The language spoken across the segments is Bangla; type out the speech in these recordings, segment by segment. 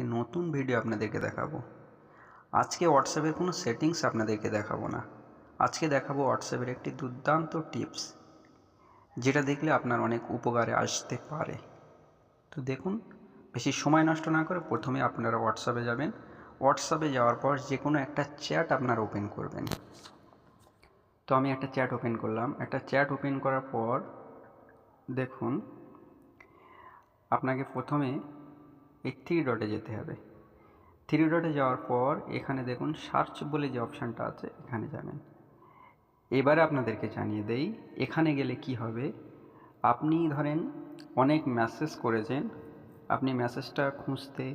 একটি নতুন ভিডিও আপনাদেরকে দেখাবো। আজকে হোয়াটসঅ্যাপের কোনো সেটিংস আপনাদেরকে দেখাবো না। আজকে দেখাবো হোয়াটসঅ্যাপের একটি দুর্দান্ত টিপস যেটা দেখলে আপনার অনেক উপকারে আসতে পারে। তো দেখুন, বেশি সময় নষ্ট না করে প্রথমে আপনারা হোয়াটসঅ্যাপে যাবেন। হোয়াটসঅ্যাপে যাওয়ার পর যে কোনো একটা চ্যাট আপনারা ওপেন করবেন। তো আমি একটা চ্যাট ওপেন করলাম। একটা চ্যাট ওপেন করার পর দেখুন, আপনাকে প্রথমে এই থ্রি ডটে যেতে হবে। থ্রি ডটে যাওয়ার পর এখানে দেখুন সার্চ বলে যে অপশানটা আছে, এখানে যাবেন। এবারে আপনাদেরকে জানিয়ে দেই, এখানে গেলে কি হবে? আপনি ধরেন অনেক মেসেজ করেছেন, আপনি মেসেজটা খুঁজতে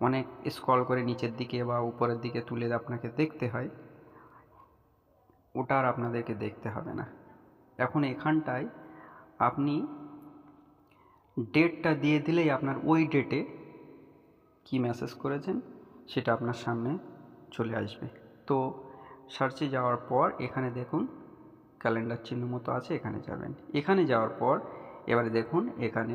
অনেক স্ক্রল করে নিচের দিকে বা উপরের দিকে তুলে আপনাকে দেখতে হয়। ওটা আর আপনাদেরকে দেখতে হবে না। এখন এখানটায় আপনি ডেটটা দিয়ে দিলেই আপনার ওই ডেটে কি মেসেজ করেছেন সেটা আপনার সামনে চলে আসবে। তো সার্চে যাওয়ার পর এখানে দেখুন ক্যালেন্ডার চিহ্ন মতো আছে, এখানে যাবেন। এখানে যাওয়ার পর এবারে দেখুন এখানে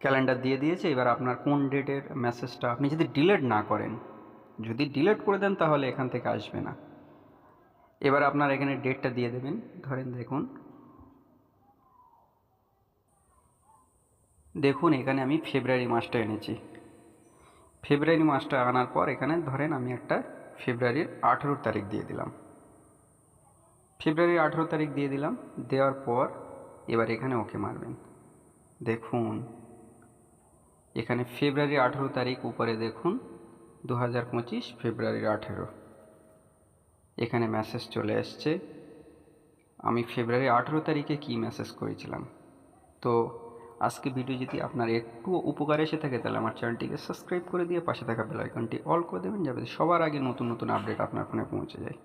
ক্যালেন্ডার দিয়ে দিয়েছে, এবার আপনার কোন ডেটের মেসেজটা আপনি যদি ডিলেট না করেন, যদি ডিলেট করে দেন তাহলে এখান থেকে আসবে না। এবার আপনার এখানে ডেটটা দিয়ে দেবেন। ধরেন দেখুন দেখুন, এখানে আমি ফেব্রুয়ারি মাসটা এনেছি। ফেব্রুয়ারি মাসটা আনার পর এখানে ধরেন আমি একটা ফেব্রুয়ারির আঠেরো তারিখ দিয়ে দিলাম। ফেব্রুয়ারির আঠেরো তারিখ দিয়ে দিলাম, দেওয়ার পর এবার এখানে ওকে মারবেন। দেখুন, এখানে ফেব্রুয়ারি আঠেরো তারিখ, উপরে দেখুন দু হাজার পঁচিশ ফেব্রুয়ারির আঠেরো। এখানে মেসেজ চলে এসছে। আমি ফেব্রুয়ারি আঠেরো তারিখে কী মেসেজ করেছিলাম? তো আজকে ভিডিও যদি আপনার একটু উপকার এসে থাকে, তাহলে আমার চ্যানেলটিকে সাবস্ক্রাইব করে দিয়ে পাশে থাকা বেলাইকনটি অল করে দেবেন, যাতে সবার আগে নতুন নতুন আপডেট আপনার ফোনে পৌঁছে যায়।